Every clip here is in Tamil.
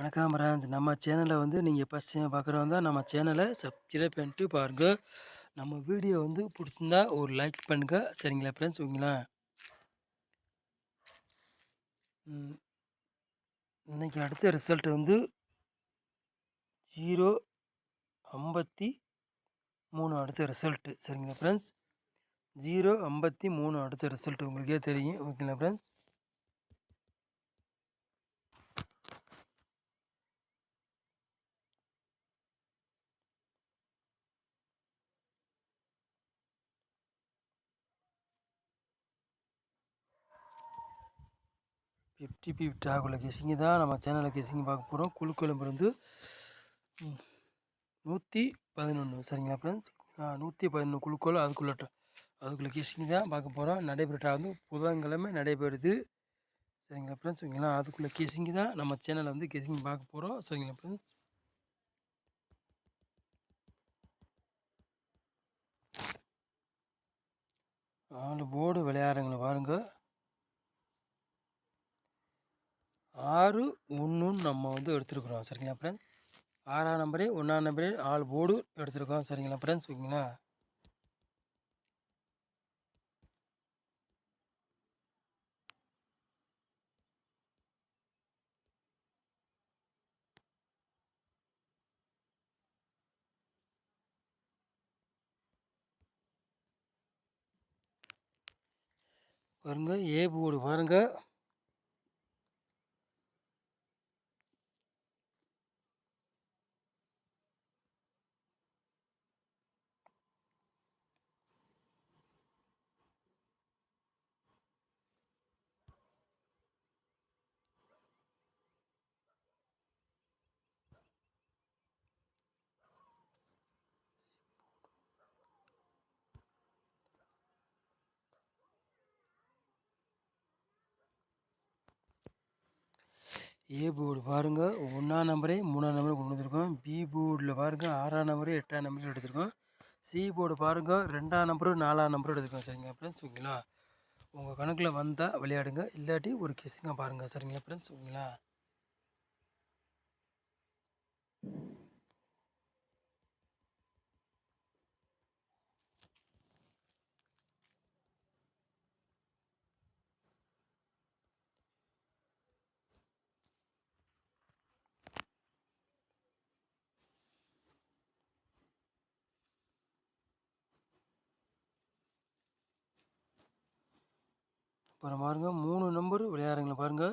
வணக்கம் ராஜ் நம்ம சேனலை வந்து நீங்கள் ஃபஸ்ட் டைம் பார்க்குறவங்க தான் நம்ம சேனலை சப்ஸ்கிரைப் பண்ணிட்டு பாருங்க. நம்ம வீடியோ வந்து பிடிச்சிருந்தா ஒரு லைக் பண்ணுங்கள் சரிங்களா ஃப்ரெண்ட்ஸ் ஓகேங்களா? இன்னைக்கு அடுத்த ரிசல்ட் வந்து ஜீரோ ஐம்பத்தி மூணு அடுத்த ரிசல்ட்டு சரிங்களா ஃப்ரெண்ட்ஸ் ஜீரோ ஐம்பத்தி மூணு அடுத்த ரிசல்ட் உங்களுக்கே தெரியும். ஓகேங்களா ஃப்ரெண்ட்ஸ் ஃபிஃப்டி ஃபிஃப்டி ஆகுள்ள கெஸிங்கு தான் நம்ம சேனலில் கெஸிங் பார்க்க போகிறோம் குழுக்குழம்பு வந்து நூற்றி பதினொன்று சரிங்களா ஃப்ரெண்ட்ஸ் நூற்றி பதினொன்று குழுக்கள் அதுக்குள்ள ட- அதுக்குள்ள கெஸிங் தான் பார்க்க போகிறோம் நடைபெற்ற வந்து புதன்கிழமை நடைபெறுது. சரிங்களா ஃப்ரெண்ட்ஸ் ஓகேங்களா? அதுக்குள்ள கெஸிங் தான் நம்ம சேனலில் வந்து கெஸிங் பார்க்க போகிறோம் சரிங்களா ஃப்ரெண்ட்ஸ் நாலு போர்டு விளையாடுறவங்கள பாருங்கள் ஆறு ஒன்றுன்னு நம்ம வந்து எடுத்துருக்குறோம். சரிங்களா ஃப்ரெண்ட்ஸ் ஆறாம் நம்பரே ஒன்றாம் நம்பரே ஆள் போர்டு எடுத்துருக்கோம். சரிங்களா ஃப்ரெண்ட்ஸ் ஓகேங்களா? பாருங்க ஏ போர்டு பாருங்க. ஏ போர்டு பாருங்க. ஒன்றாம் நம்பரே மூணாம் நம்பரே கொண்டு வந்திருக்கோம். பி போர்டில் பாருங்கள் ஆறாம் நம்பரே எட்டாம் நம்பரும் எடுத்திருக்கோம். சி போர்டு பாருங்க. ரெண்டாம் நம்பரும் நாலாம் நம்பரும் எடுத்துருக்கோம். சரிங்களா ஃப்ரெண்ட்ஸ் ஓகேங்களா? உங்கள் கணக்கில் வந்தால் விளையாடுங்க. இல்லாட்டி ஒரு கிஸ்ஸிங்காக பாருங்கள் சரிங்களா ஃப்ரெண்ட்ஸ் ஓகேங்களா? அப்புறம் பாருங்கள் மூணு நம்பர் விளையாடுறீங்களா பாருங்கள்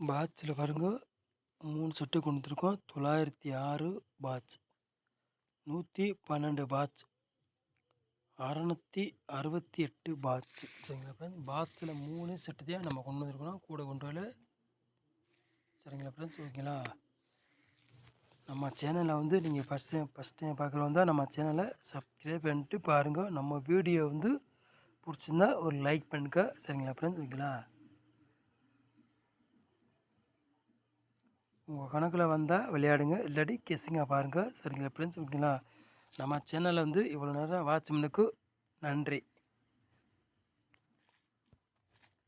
பாட்சில் பாருங்க. மூணு செட்டு கொண்டு வந்துருக்கோம். தொள்ளாயிரத்தி ஆறு பாட்ச் நூற்றி பன்னெண்டு பாட்ச் அறநூற்றி அறுபத்தி எட்டு பாட்ச் சரிங்களா ஃப்ரெண்ட்ஸ் பாட்சில் மூணு செட்டு தான் நம்ம கொண்டு வந்திருக்கிறோம். கூட கொண்டு வரல. சரிங்களா ஃப்ரெண்ட்ஸ் ஓகேங்களா? நம்ம சேனலை வந்து நீங்கள் ஃபஸ்ட் டைம் ஃபஸ்ட் டைம் பார்க்குறவங்க தான் நம்ம சேனலை சப்ஸ்கிரைப் பண்ணிட்டு பாருங்கள் நம்ம வீடியோ வந்து பிடிச்சிருந்தா ஒரு லைக் பண்ணுங்க சரிங்களா ஃப்ரெண்ட்ஸ் ஓகேங்களா? உங்கள் கணக்கில் வந்தால் விளையாடுங்க. இல்லாட்டி கெஸ்ஸிங்காக பாருங்கள் சரிங்களா ஃப்ரெண்ட்ஸ் ஓகேங்களா? நம்ம சேனலில் வந்து இவ்வளோ நேரம் வாட்ச் பண்ணதுக்கு நன்றி.